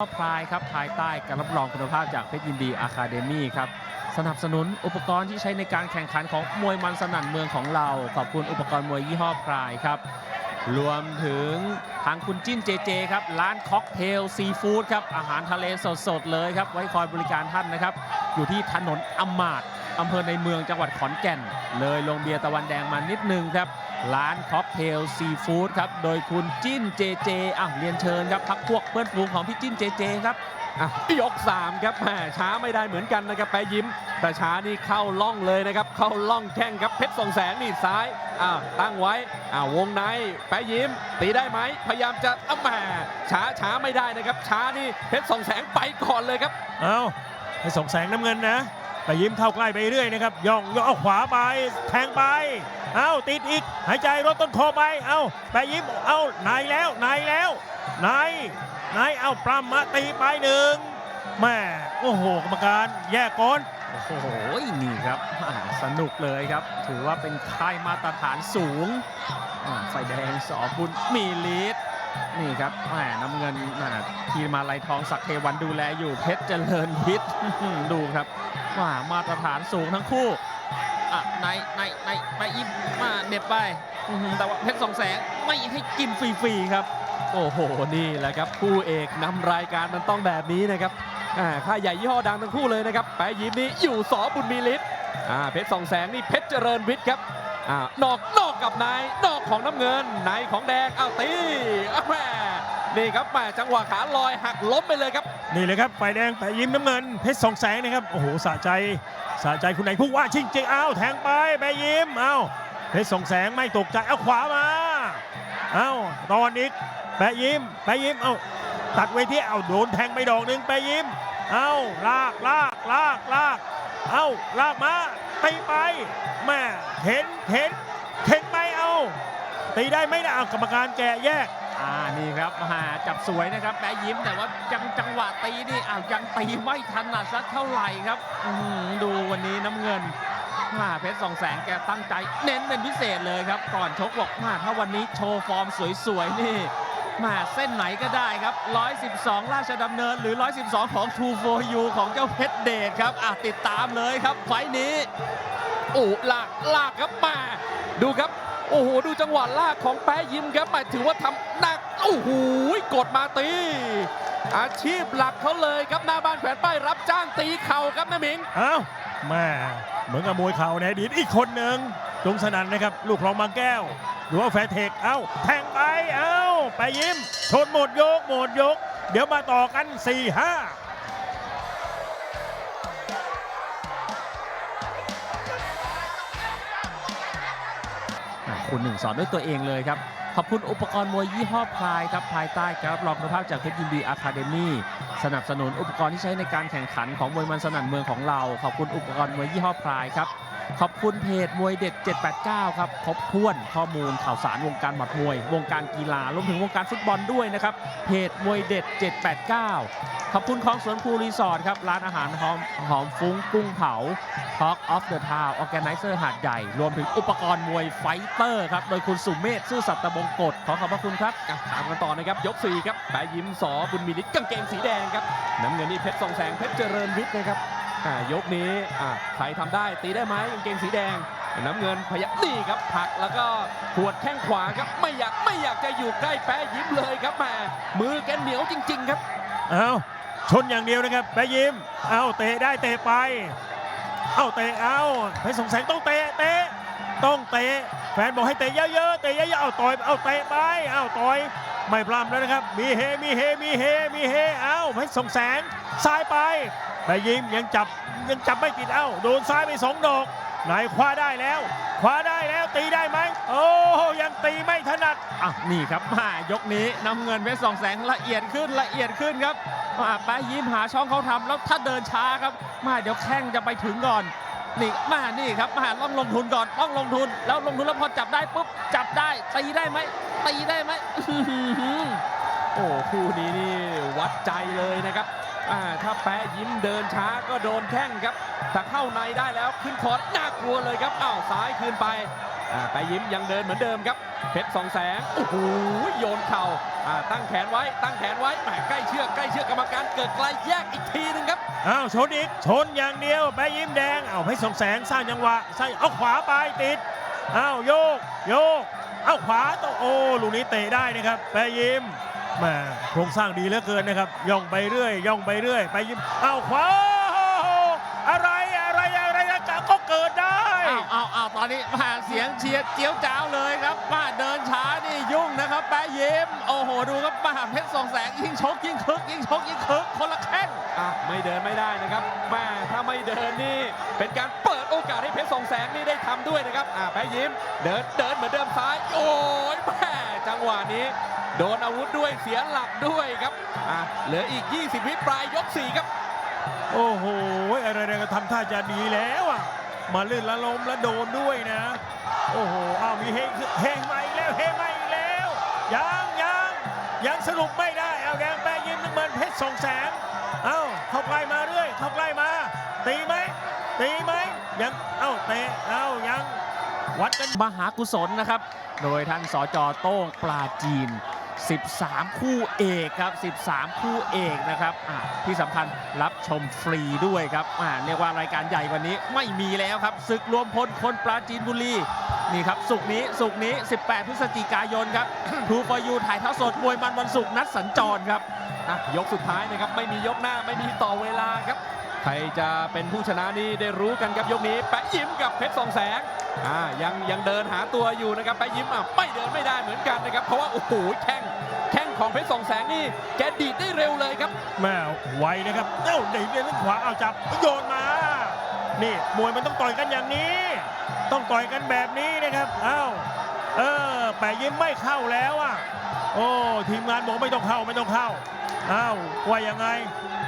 พ่อพายครับภายใต้การรับรองคุณภาพจากเพชรยินดีอะคาเดมี่ครับสนับสนุนอุปกรณ์ที่ใช้ในการแข่งขันของมวยมันสนั่นเมืองของเรา ขอบคุณอุปกรณ์มวยยี่ห้อพายครับ รวมถึงทางคุณจิ้นเจเจครับร้านค็อกเทลซีฟู้ดครับอาหารทะเลสดๆเลยครับไว้คอยบริการท่านนะครับ อยู่ที่ถนนอำมาตย์อำเภอในเมืองจังหวัดขอนแก่น เลยลงเบียร์ตะวันแดงมานิดนึงครับ ร้านค็อกเทลซีฟู้ดครับ โดยคุณจิ้นเจเจอะเรียนเชิญครับพักพวกเพื่อนฝูงของพี่จิ้นเจเจครับอะยก 3 ครับแหมช้าไม่ได้เหมือนกันนะครับแปยิ้ม แต่ช้านี่เข้าล่องเลยนะครับ เข้าล่องแข้งครับเพชรส่องแสงนี่ซ้ายอ่าตั้งไว้อ่าวงในแปยิ้ม ตีได้ไหมพยายามจะอ้าแหมช้าช้าไม่ได้นะครับ ช้านี่เพชรส่องแสงไปก่อนเลยครับ เอาไปส่งแสงน้ำเงินนะ ไปยิ้มเข้าใกล้ไปเรื่อยนะครับย่องย่องขวาไปแทงไป เอาติดอีกหายใจรถต้นคอไป เอาไปยิ้มเอานายแล้วนายแล้วนายนายเอาปรำมาตีไปหนึ่งแม่โอ้โหกรรมการแยกก่อนโอ้โหนี่ครับสนุกเลยครับ ถือว่าเป็นค่ายมาตรฐานสูงไฟแดงสอบุญมีลีดนี่ครับแหมน้ำเงินทีมาลัยทองศักเทวันดูแลอยู่เพชรเจริญวิทย์ดูครับ ว่ามาตรฐานสูงทั้งคู่อะในในในไปอิมมาเหน็บไปอื้อหือแต่ว่าเพชรสองแสงไม่ให้กินฟรีๆครับ โอ้โหนี่แหละครับคู่เอกนำรายการมันต้องแบบนี้นะครับอ่าค่ายใหญ่ยี่ห้อดังทั้งคู่เลยนะครับแปะยิ้มนี่อยู่สอบุญมีฤทธิ์อ่าเพชรสองแสงนี่เพชรเจริญวิทย์ครับอ่านอกนอกกับนายนอกของน้ำเงินในของแดงเอาตีอ้าวแม่ นี่ครับแม่จังหวะขาลอยหักล้มไปเลยครับ นี่เลยครับไฟแดงไปยิ้มน้ำเงินเพชรสองแสงนะครับโอ้โหสะใจสะใจคุณไหนผู้ว่าชิงจริงเอาแทงไปไปยิ้มเอาเพชรสองแสงไม่ตกใจเอาขวามาเอาตอนอีกแปยิ้มแปยิ้มเอาตัดเวทีเอาโดนแทงไปดอกหนึ่งแปยิ้มเอาลากลากลากลากเอาลากมาตีไปแม่เห็นเห็นเห็นไหมเอาตีได้ไหมนะเอากรรมการแกะแยก อ่านี่ครับหาจับสวยนะครับแปะยิ้มแต่ว่าจังจังหวะตีนี่อ้าวยังตีไม่ถนัดสักเท่าไหร่ครับดูวันนี้น้ำเงินมาเพชรสองแสงแกตั้งใจ เน้นเป็นพิเศษเลยครับ ก่อนชกบอกมาถ้าวันนี้โชว์ฟอร์มสวยๆนี่มาเส้นไหนก็ได้ครับ 112 ราชดำเนินหรือ 112 ของ True for You ของเจ้าเพชรเดชครับอะติดตามเลยครับไฟนี้โอ้ลากลากครับมาดูครับ โอ้โห ดูจังหวะลากของแป๊ะยิ้มครับมาถือว่าทำหนัก โอ้โหกดมาตี อาชีพหลักเขาเลยครับหน้าบ้านแขวนป้ายรับจ้างตีเข่าครับนะหมิงเอ้าแม่เหมือนกับมวยเข่าในอดีตอีกคนหนึ่งจงสนันนะครับ ลูกคลองบางแก้ว หรือว่าแฟร์เทคเอ้า แทงไป เอ้า ไปยิ้ม ชนหมดยก หมดยก เดี๋ยวมาต่อกัน4 คุณหนึ่งสอนด้วยตัวเองเลยครับขอบคุณอุปกรณ์มวยยี่ห้อพลายครับภายใต้การรับรองคุณภาพจากเพชรยินดีอะคาเดมี่สนับสนุนอุปกรณ์ที่ใช้ในการแข่งขันของมวยมันสนั่นเมืองของเรา ขอบคุณอุปกรณ์มวยยี่ห้อพลายครับขอบคุณเพจมวยเด็ด 789 ครับครบถ้วนข้อมูลข่าวสารวงการหมัดมวย วงการกีฬารวมถึงวงการฟุตบอลด้วยนะครับ เพจมวยเด็ด 789 ขอบคุณของสวนภูรีสอร์ทครับ ร้านอาหารหอมหอมฟุ้งกุ้งเผา Talk of the Town Organizer หาดใหญ่ รวมถึงอุปกรณ์มวยไฟเตอร์ครับ โดยคุณสุเมธซื่อสัตย์ตะบงกฎขอขอบพระคุณครับอะตามกันต่อนะครับ ยก4ครับแปะยิ้มสอบุญมีฤทธิ์กางเกงสีแดงครับ น้ำเงินนี่เพชรสองแสงเพชรเจริญวิทย์นะครับอ่ายกนี้อะใครทำได้ตีได้ไหมกางเกงสีแดงน้ำเงินพยักนี่ครับผลักแล้วก็หัวดแข้งขวาครับไม่อยากไม่อยากจะอยู่ใกล้แปะยิ้มเลยครับแหมมือแกเหนียวจริง ๆ ครับเอา ชนอย่างเดียวนะครับไปยิ้ม เอาเตะได้เตะไป เอาเตะเอาเพชรสงแสงต้องเตะเตะต้องเตะแฟนบอกให้เตะเยอะๆเตะเยอะๆเอาต่อยเอาเตะไปเอาต่อยไม่พลาดแล้วนะครับ มีเฮมีเฮมีเฮมีเฮเอาเพชรสงแสงซ้ายไปไปยิ้มยังจับยังจับไม่ติดเอาโดนซ้ายไปสองดอก ไหนคว้าได้แล้ว คว้าได้แล้วตีได้ไหมโอ้ยังตีไม่ถนัดอะนี่ครับมายกนี้น้ำเงินเพชรสองแสงละเอียดขึ้นละเอียดขึ้นครับมาแปะยิ้มหาช่องเขาทำแล้วถ้าเดินช้าครับมาเดี๋ยวแข้งจะไปถึงก่อนนี่มานี่ครับมาต้องลงทุนก่อนต้องลงทุน แล้วลงทุนแล้วพอจับได้ปุ๊บจับได้ตีได้ไหมตีได้ไหมโอ้คู่นี้นี่วัดใจเลยนะครับ ถ้าแปะยิ้มเดินช้าก็โดนแข้งครับถ้าเข้าในได้แล้วขึ้นคอร์น่ากลัวเลยครับอ้าวซ้ายคืนไปอ่าแปะยิ้มยังเดินเหมือนเดิมครับเพชรสองแสงโอ้โหโยนเข่าอ่าตั้งแขนไว้ตั้งแขนไว้แหมใกล้เชือกใกล้เชือกกรรมการเกิดไกลแยกอีกทีหนึงครับอ้าวชนอีกชนอย่างเดียวแปะยิ้มแดงเอาให้ส่งแสงสร้างจังหวะใส่เอาขวาไปติดอ้าวโยกโยกเอาขวาต่อโอ้ลูกนี้เตะได้นะครับแปะยิ้ม มาโครงสร้างดีเหลือเกินนะครับ ย่องไปเรื่อย ย่องไปเรื่อยแปะยิ้มเอาขวาอะไรอะไรอะไรนะจ๊ะก็เกิดได้อ้าวอ้าวอ้าวตอนนี้มาเสียงเชียร์เจียวจ้าวเลยครับมาเดินช้านี่ยุ่งนะครับแปะยิ้มโอ้โหดูครับมาเพชรสองแสงยิ่งชกยิ่งคึกยิ่งชกยิ่งคึกคนละแข้งอะไม่เดินไม่ได้นะครับแม่ถ้าไม่เดินนี่เป็นการเปิดโอกาสให้เพชรสองแสงนี่ได้ทำด้วยนะครับอะแพ้ยิ้มเดินเดินเหมือนเดิมซ้าย โอ้ยแม่จังหวะนี้ โดนอาวุธด้วยเสียหลักด้วยครับอะเหลืออีก 20 วิปลายยก 4 ครับ โอ้โห อะไรๆก็ทำท่าจะดีแล้วอะ มาลื่นละลมและโดนด้วยนะ โอ้โห อ้าวมีเฮงเฮงมาอีกแล้วเฮงมาอีกแล้ว ยังยังยังสรุปไม่ได้ เอาแดงแปะยิ้มน้ำเงินเพชรสองแสงเอ้าเข้าใกล้มาเรื่อยเข้าใกล้มา ตีไหมตีไหมยัง เอ้าเตะ เอ้ายัง วัดกันมหากุศลนะครับ โดยท่านสจโต้งปลาจีน 13 คู่เอกครับ 13 คู่เอกนะครับที่สำคัญรับชมฟรีด้วยครับเรียกว่ารายการใหญ่กวันนี้ไม่มีแล้วครับศึกรวมพลคนปลาจีนบุรีนี่ครับสุกนี้สุกนี้ 18 พฤศจิกายนครับทูฟอยูถ่ายเท่าสดมวยมันวันศุกร์นัดสัญจรครับยกสุดท้ายนะครับไม่มียกหน้าไม่มีต่อเวลาครับ รจะเป็นผู้ชนะนี่ได้รู้กันครับยกนี้แปะยิ้มกับเพชรสองแสงอ่ายังยังเดินหาตัวอยู่นะครับแปะยิ้มอะไม่เดินไม่ได้เหมือนกันนะครับเพราะว่าโอ้โหแข้งแข้งของเพชรสองแสงนี่แกดีดได้เร็วเลยครับแม่ไวนะครับเอ้าเด็กเดินขวาเอาจับโยนมา นี่มวยมันต้องต่อยกันอย่างนี้ ต้องต่อยกันแบบนี้นะครับเอ้าเออแปะยิ้มไม่เข้าแล้วอะโอ้ทีมงานบอกไม่ต้องเข้าไม่ต้องเข้าอ้าว่ายังไง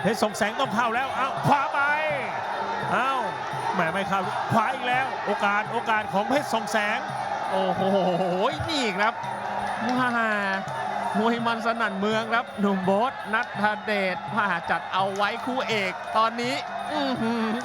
เพชรสองแสงต้องเข้าแล้วเอ้าขวาไปเอ้าแหมไม่เข้าขวาอีกแล้ว โอกาสโอกาสของเพชรสองแสง โอ้โหนี่ครับว้ามวยมันสนั่นเมืองครับ หนุ่มโบ๊ทนัทเดชมาจัดเอาไว้คู่เอก ตอนนี้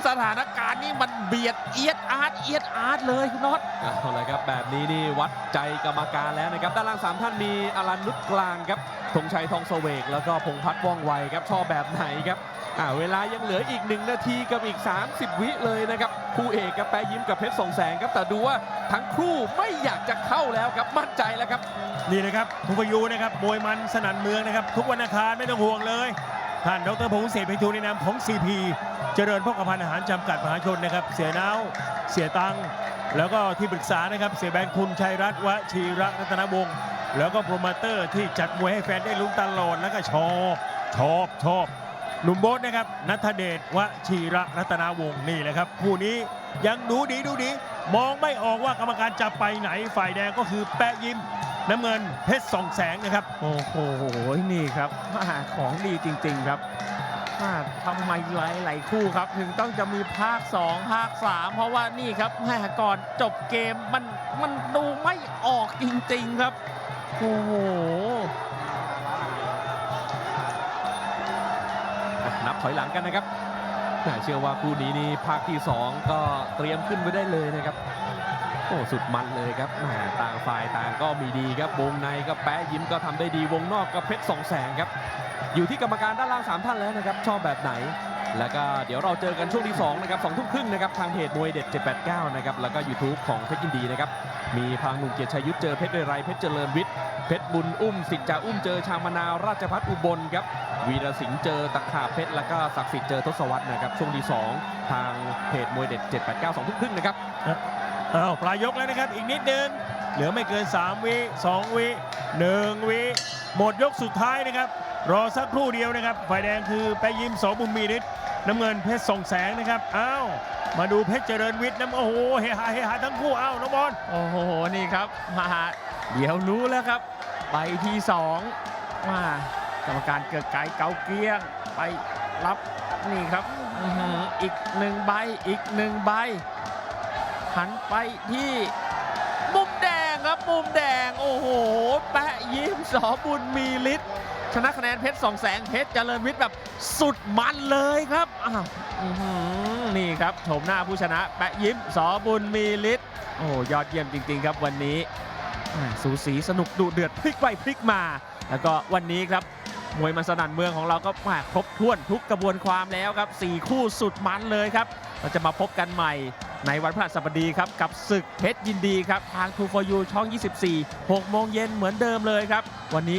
สถานการณ์นี่มันเบียดเอียดอาร์ตเอียดอาร์ตเลยคุณน็อตเอาละครับแบบนี้นี่วัดใจกรรมการแล้วนะครับ ด้านล่างสามท่านมีอลันนุชกลางครับธงชัยทองเสวกแล้วก็พงษ์พัฒน์ว่องไวครับชอบแบบไหนครับอ่าเวลายังเหลืออีก 1 นาทีกับอีก 30 วิเลยนะครับคู่เอกกับแปะยิ้มกับเพชรสองแสงครับแต่ดูว่าทั้งคู่ไม่อยากจะเข้าแล้วครับมั่นใจแล้วครับนี่นะครับทุกพยูนะครับมวยมันสนั่นเมืองนะครับ ทุกวันอังคารไม่ต้องห่วงเลย ท่านดรพงศ์เศรษฐ์ไพฑูรย์ในนามของ CP เจริญพกพันธ์อาหารจำกัดมหาชนนะครับ เสียนาวเสียตังแล้วก็ที่ปรึกษานะครับ เสียแบงค์คุณชัยรัตน์วชีระรัตนวงศ์แล้วก็โปรโมเตอร์ที่จัดมวยให้แฟนได้ลุ้นตลอดแล้วก็ชอบชอบชอบหนุ่มโบ๊ทนะครับนัทเดชวชีระรัตนวงศ์นี่แหละครับคู่นี้ยังดูดีดูดี มองไม่ออกว่ากรรมการจะไปไหนฝ่ายแดงก็คือแปะยิ้ม น้ำเงินเพชรสองแสงนะครับ โอ้โหนี่ครับมาของดีจริง ๆครับมาทำไมหลายหลายๆคู่ครับ ถึงต้องจะมีภาค 2 ภาค 3 เพราะว่านี่ครับแม่ก่อนจบเกมมันมันดูไม่ออกจริง ๆครับ โอ้โหอะนับถอยหลังกันนะครับน่าเชื่อว่าคู่นี้นี่ภาคที่ 2 ก็เตรียมขึ้นไว้ได้เลยนะครับ โอ้สุดมันเลยครับต่างฝ่ายต่างก็มีดีครับวงในก็แป๊ยิ้มก็ทำได้ดีวงนอกก็เพชรสองแสงครับ อยู่ที่กรรมการด้านล่าง 3 ท่านแล้วนะครับชอบแบบไหน แล้วก็เดี๋ยวเราเจอกันช่วงที่2นะครับสองทุ่มครึ่งนะครับทางเพจมวยเด็ด 789 นะครับแล้วก็ YouTube ของเพชรยินดีนะครับมีพังหนุ่มเกียรติชัยยุทธเจอเพชรเรไรเพชรเจริญวิทย์เพชรบุญอุ้มสิทธิ์จ่าอุ้มเจอชางมะนาวราชพัฒอุบลครับวีรสิงห์เจอตะขาบเพชรแล้วก็ศักดิ์สิทธิ์เจอทศวรรษนะครับช่วงที่ 2 ทางเพจมวยเด็ด 789 2ทุ่มครึ่งนะครับ อ้าวปลายยกแล้วนะครับ อีกนิดนึงเหลือไม่เกิน 3 วิ 2 วิ 1 วิ หมดยกสุดท้ายนะครับ รอสักครู่เดียวนะครับฝ่ายแดงคือแปยิ้มสบุญมีฤทธิ์น้ำเงินเพชรส่องแสงนะครับอ้าวมาดูเพชรเจริญวิทย์น้ำโอ้โหเฮฮาเฮฮาทั้งคู่อ้าวน้องบอลโอ้โหนี่ครับมาเดี๋ยวรู้แล้วครับ ไปที่สองมากรรมการเกิดไกลเกาเกี้ยงไปรับนี่ครับอีกหนึ่งใบอีกหนึ่งใบ หันไปที่ มุมแดงครับมุมแดงโอ้โห แปะยิ้มสอบุญมีฤทธิ์ชนะคะแนนเพชรสองแสงเพชรเจริญวิทย์แบบสุดมันเลยครับอ้าวนี่ครับโฉมหน้าผู้ชนะ แปะยิ้มสอบุญมีฤทธิ์โอ้ยอดเยี่ยมจริง ๆ ครับวันนี้สูสีสนุกดุเดือดพลิกไปพลิกมา แล้วก็วันนี้ครับมวยมันสนั่นเมืองของเราก็มาครบถ้วนทุกกระบวนความแล้วครับ 4 คู่สุดมันเลยครับ เราจะมาพบกันใหม่ในวันพฤหัสบดีครับ กับศึกเพชรยินดีครับ ทาง True for You ช่อง 24 6 โมงเย็นเหมือนเดิมเลยครับ วันนี้